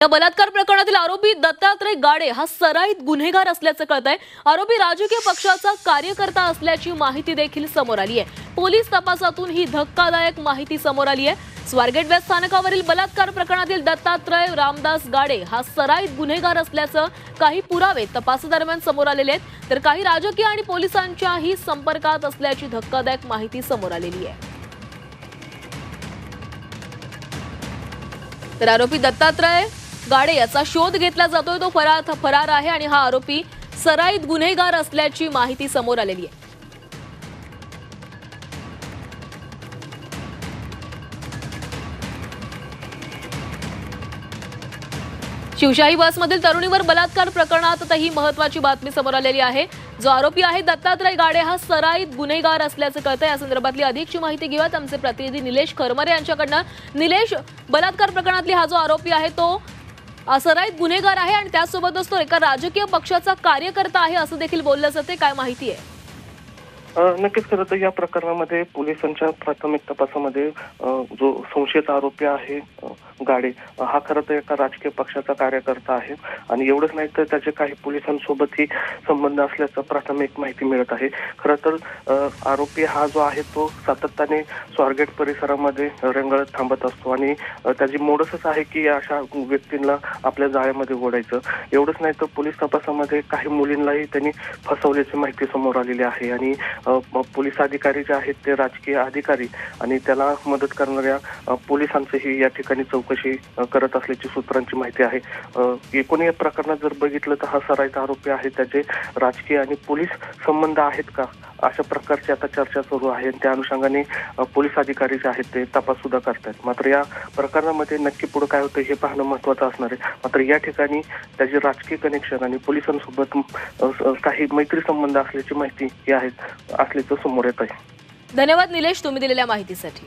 या बलात्कार प्रकरणातील आरोपी दत्तात्रय गाडे हा सराईत गुन्हेगार असल्याचं कळत आहे आरोपी राजकीय पक्षाचा कार्यकर्ता असल्याची माहिती देखील समोर आली आहे पोलीस तपासातून ही धक्कादायक माहिती समोर आली आहे स्वारगेट वेस्ट स्थानकावरील बलात्कार प्रकरणातील दत्तात्रय रामदास गाडे हा सराईत गुन्हेगार असल्याचं काही पुरावे तपासादरम्यान समोर आलेले आहेत. तर काही राजकीय आणि पोलिसांच्याही संपर्कात असल्याची धक्कादायक माहिती समोर आलेली आहे. तर आरोपी दत्तात्रय गाडे याचा शोध घेतला जातोय तो फरार फरार आहे आणि हा आरोपी सराईत गुन्हेगार असल्याची माहिती समोर आलेली आहे. शिवशाही बसमधील तरुणीवर बलात्कार प्रकरणात ही महत्वाची बातमी समोर आलेली आहे. जो आरोपी आहे दत्तात्रय गाडे हा सराईत गुन्हेगार असल्याचं कळतं या संदर्भातली अधिकची माहिती घेऊयात. आमचे प्रतिनिधी निलेश खरमरे यांच्याकडनं. निलेश बलात्कार प्रकरणातली हा जो आरोपी आहे तो सराईत गुन्हेगार आहे आणि त्यासोबतच तो एका राजकीय पक्षाचा कार्यकर्ता आहे असं देखील बोललं जाते काय माहिती आहे? नक्कीच खरं तर या प्रकरणामध्ये पोलिसांच्या प्राथमिक तपासामध्ये जो संशयित आरोपी आहे गाडे. हा खरं तर एका राजकीय पक्षाचा कार्यकर्ता आहे. आणि एवढंच नाही तर त्याचे काही पोलिसांसोबतही संबंध असल्याचं प्राथमिक माहिती मिळत आहे. खरं तर आरोपी हा जो आहे तो सातत्याने स्वारगेट परिसरामध्ये रंगळत थांबत असतो. आणि त्याची मोडसच आहे की अशा व्यक्तींना आपल्या जाळ्यामध्ये ओढायचं. एवढंच नाही तर पोलीस तपासामध्ये काही मुलींनाही त्यांनी फसवल्याची माहिती समोर आलेली आहे. आणि पोलीस अधिकारी जे आहेत ते राजकीय अधिकारी. आणि त्याला मदत करणाऱ्या पोलिसांचंही या ठिकाणी चौकशी चौकशी करत असल्याची सूत्रांची माहिती आहे. एकूण या प्रकरणात जर बघितलं तर हा सरायचा आरोपी आहे. त्याचे राजकीय आणि पोलीस संबंध आहेत का? अशा प्रकारची आता चर्चा सुरू आहे त्या अनुषंगाने पोलीस अधिकारी जे आहेत ते तपास सुद्धा करतात मात्र या प्रकरणामध्ये नक्की पुढे काय होतं हे पाहणं महत्वाचं असणार आहे. मात्र या ठिकाणी त्याचे राजकीय कनेक्शन आणि पोलिसांसोबत काही मैत्री संबंध असल्याची माहिती ही आहे असल्याचं समोर येत आहे धन्यवाद निलेश तुम्ही दिलेल्या माहितीसाठी.